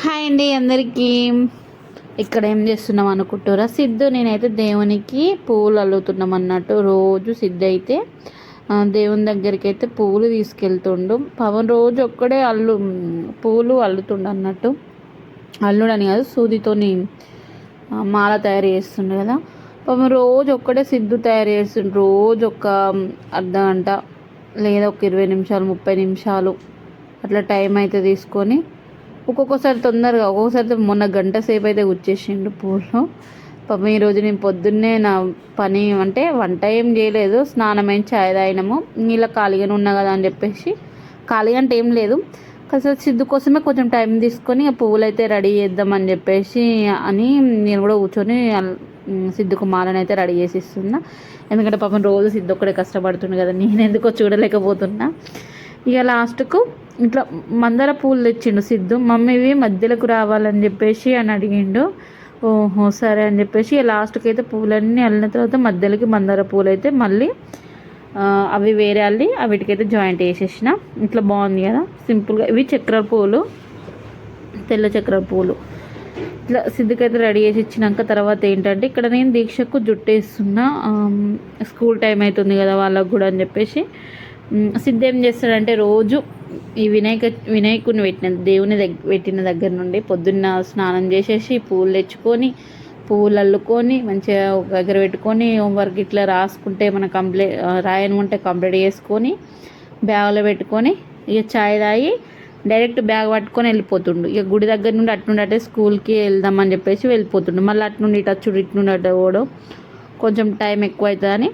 Hi అండి అందరికీ. ఇక్కడ ఏం చేస్తున్నాం అనుకుంటారా? సిద్ధు నేనైతే దేవునికి పువ్వులు అల్లుతున్నాం అన్నట్టు. రోజు సిద్ధు అయితే దేవుని దగ్గరికి అయితే పువ్వులు తీసుకెళ్తుండు. పవన్ రోజు ఒక్కడే అల్లు పువ్వులు అల్లుతుండు అన్నట్టు. అల్లుడని కాదు సూదితోని మాల తయారు చేస్తుండు కదా. పాపం రోజు ఒక్కడే సిద్ధు తయారు చేస్తుండు. రోజు ఒక అర్ధ గంట లేదా ఒక ఇరవై నిమిషాలు ముప్పై నిమిషాలు అట్లా టైం అయితే తీసుకొని ఒక్కొక్కసారి తొందరగా ఒక్కొక్కసారి మొన్న గంట సేపు అయితే కూర్చేసిండు పూలు. పాపం ఈరోజు నేను పొద్దున్నే నా పని అంటే వంట ఏం చేయలేదు స్నానం అయిన చాయ్ తాగినాము. నీళ్ళ ఖాళీగానే ఉన్నా కదా అని చెప్పేసి ఖాళీగా అంటే ఏం లేదు. కాస్త సిద్ధు కోసమే కొంచెం టైం తీసుకొని పువ్వులు అయితే రెడీ చేద్దామని చెప్పేసి అని నేను కూడా కూర్చొని అల్- ఉమ్, సిద్ధుకు మాలను అయితే రెడీ చేసి ఇస్తున్నా. ఎందుకంటే పాపం రోజు సిద్ధు ఒక్కడే కష్టపడుతుండే కదా నేను ఎందుకో చూడలేకపోతున్నా. ఇక లాస్ట్కు ఇట్లా మందార పూలు తెచ్చిండు సిద్ధు. మమ్మీవి మధ్యలోకి రావాలని చెప్పేసి అని అడిగిండు. ఓహో సరే అని చెప్పేసి ఇక లాస్ట్కి అయితే పూలన్నీ అల్లిన తర్వాత మధ్యలోకి మందార పూలు అయితే మళ్ళీ అవి వేరే అల్లి అవిటికైతే జాయింట్ వేసేసిన ఇట్లా బాగుంది కదా సింపుల్గా. ఇవి చక్ర పూలు తెల్ల చక్ర పూలు. ఇట్లా సిద్ధికైతే రెడీ చేసి ఇచ్చినాక తర్వాత ఏంటంటే ఇక్కడ నేను దీక్షకు జుట్టు వేస్తున్నా స్కూల్ టైం అవుతుంది కదా వాళ్ళకు కూడా అని చెప్పేసి సిద్ధ ఏం చేస్తాడంటే రోజు ఈ వినాయక వినాయకుడిని పెట్టిన దేవుని దగ్గర పెట్టిన దగ్గర నుండి పొద్దున్న స్నానం చేసేసి పూలు తెచ్చుకొని పువ్వులు అల్లుకొని మంచిగా ఒక దగ్గర పెట్టుకొని హోంవర్క్ ఇట్లా రాసుకుంటే మన కంప్లీట్ రాయనుకుంటే కంప్లీట్ చేసుకొని బ్యాగ్లో పెట్టుకొని ఇక చాయ్ తాగి డైరెక్ట్ బ్యాగ్ పట్టుకొని వెళ్ళిపోతుండు. ఇక గుడి దగ్గర నుండి అటు నుండి అటే స్కూల్కి వెళ్దామని చెప్పేసి వెళ్ళిపోతుండు. మళ్ళీ అటు నుండి ఇటు అచ్చుడు ఇటు నుండి అటు పోవడం. కొంచెం టైం ఎక్కువ అవుతుందని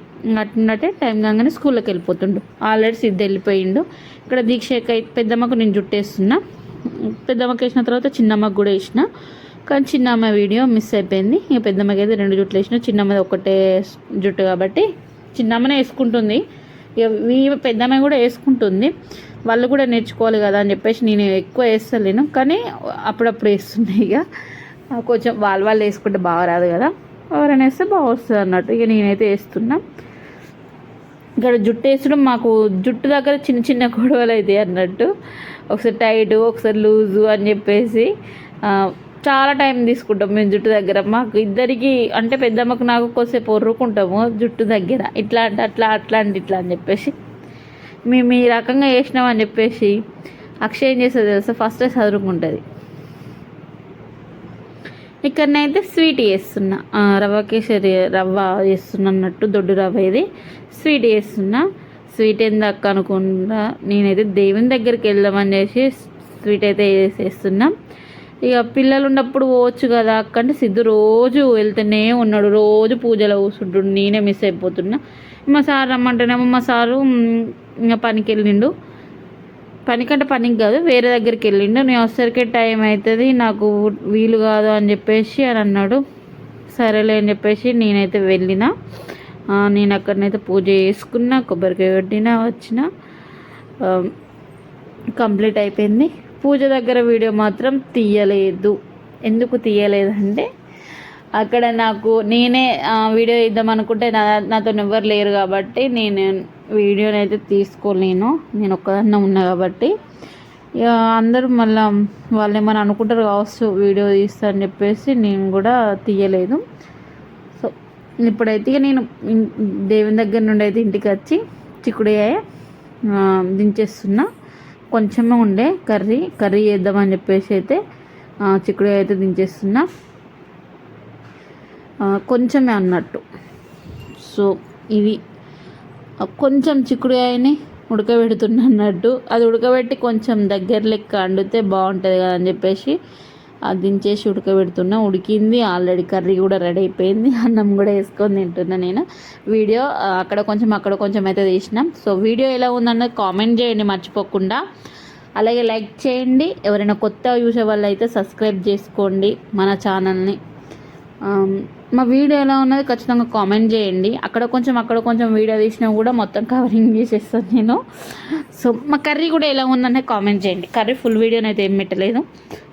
అటు టైం కాగానే స్కూల్లోకి వెళ్ళిపోతుండు. ఆల్రెడీ సిద్ధ వెళ్ళిపోయిండు. ఇక్కడ దీక్ష పెద్దమ్మకు నేను జుట్టేస్తున్నా. పెద్దమ్మకి వేసిన తర్వాత చిన్నమ్మకి కూడా వేసిన. కానీ చిన్నమ్మ వీడియో మిస్ అయిపోయింది. ఇక పెద్దమ్మకి అయితే రెండు జుట్లు వేసిన. చిన్నమ్మది ఒకటే జుట్టు కాబట్టి చిన్నమ్మనే వేసుకుంటుంది. ఇక పెద్దమ్మ కూడా వేసుకుంటుంది. వాళ్ళు కూడా నేర్చుకోవాలి కదా అని చెప్పేసి నేను ఎక్కువ వేస్తలేను. కానీ అప్పుడప్పుడు వేస్తున్నాయి ఇక. కొంచెం వాళ్ళు వాళ్ళు వేసుకుంటే బాగా రాదు కదా. ఎవరైనా వేస్తే బాగా వస్తుంది అన్నట్టు. ఇక నేనైతే వేస్తున్నా. ఇక్కడ జుట్టు వేసడం మాకు జుట్టు దగ్గర చిన్న చిన్న గొడవలు అయితే అన్నట్టు. ఒకసారి టైట్ ఒకసారి లూజు అని చెప్పేసి చాలా టైం తీసుకుంటాం మేము జుట్టు దగ్గర. మాకు ఇద్దరికి అంటే పెద్దమ్మకు నాకు కొద్దిసేపు ఒర్రుకుంటాము జుట్టు దగ్గర. ఇట్లా అంటే అట్లా అట్లా అంటే ఇట్లా అని చెప్పేసి. మేము ఈ రకంగా వేసినామని చెప్పేసి. అక్షయ్ ఏం చేస్తుంది తెలుసా? ఫస్ట్ చదువుకుంటుంది. ఇక్కడనైతే స్వీట్ వేస్తున్నా రవ్వ కేసరి రవ్వ చేస్తున్నా అన్నట్టు దొడ్డు రవ్వ ఇది. స్వీట్ వేస్తున్నా స్వీట్ ఏందక్క అనుకుండా నేనైతే దేవుని దగ్గరికి వెళ్దామని చేసి స్వీట్ అయితే వేసేస్తున్నా ఇక పిల్లలు ఉన్నప్పుడు పోవచ్చు కదా అక్క అంటే సిద్ధు రోజు వెళ్తూనే ఉన్నాడు. రోజు పూజలో కూర్చుంటుండు నేనే మిస్ అయిపోతున్నా. మా సార్ రమ్మంటేనేమో మా సారు ఇంకా పనికి వెళ్ళిండు. పనికంటే పనికి కాదు వేరే దగ్గరికి వెళ్ళిండు. నేను వచ్చేసరికి టైం అవుతుంది నాకు వీలు కాదు అని చెప్పేసి అని అన్నాడు. సరేలే అని చెప్పేసి నేనైతే వెళ్ళిన. నేను అక్కడనైతే పూజ చేసుకున్నా కొబ్బరికాయ కొట్టిన వచ్చిన. కంప్లీట్ అయిపోయింది. పూజ దగ్గర వీడియో మాత్రం తీయలేదు. ఎందుకు తీయలేదంటే అక్కడ నాకు నేనే వీడియో ఇద్దాం అనుకుంటే నా నాతో ఎవరు లేరు కాబట్టి నేను వీడియోని అయితే తీసుకోలేను. నేను ఒక్కదాన్నే ఉన్నా కాబట్టి. ఇక అందరూ మళ్ళీ వాళ్ళు ఏమైనా అనుకుంటారు కావచ్చు వీడియో తీస్తా అని చెప్పేసి నేను కూడా తీయలేదు. సో ఇప్పుడైతే ఇక నేను దేవుని దగ్గర నుండి అయితే ఇంటికి వచ్చి చిక్కుడుకాయ దించేస్తున్నా. కొంచెమే ఉండే కర్రీ కర్రీ చేద్దామని చెప్పేసి అయితే ఆ, అయితే దించేస్తున్నా. కొంచెమే అన్నట్టు. సో ఇవి. కొంచెం చిక్కుడుగాయని ఉడకబెడుతున్నా అన్నట్టు. అది ఉడకబెట్టి కొంచెం దగ్గర లెక్క వండితే బాగుంటుంది కదా అని చెప్పేసి అది దించేసి ఉడకబెడుతున్నా. ఉడికింది. ఆల్రెడీ కర్రీ కూడా రెడీ అయిపోయింది. అన్నం కూడా వేసుకొని తింటున్నా నేను. వీడియో అక్కడ కొంచెం అక్కడ కొంచెం అయితే తీసినాం. సో వీడియో ఎలా ఉందన్నది కామెంట్ చేయండి మర్చిపోకుండా. అలాగే లైక్ చేయండి. ఎవరైనా కొత్త చూసే వాళ్ళు అయితే సబ్స్క్రైబ్ చేసుకోండి మన ఛానల్ని. మా వీడియో ఎలా ఉన్నది ఖచ్చితంగా కామెంట్ చేయండి. అక్కడ కొంచెం అక్కడ కొంచెం వీడియో తీసినా కూడా మొత్తం కవరింగ్ చేసేస్తాను నేను. సో మా కర్రీ కూడా ఎలా ఉందనే కామెంట్ చేయండి. కర్రీ ఫుల్ వీడియోని అయితే ఏం పెట్టలేదు.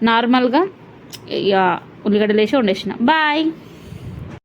నార్మల్గా ఇక ఉల్లిగడ్డలు వేసి వండేసిన. బాయ్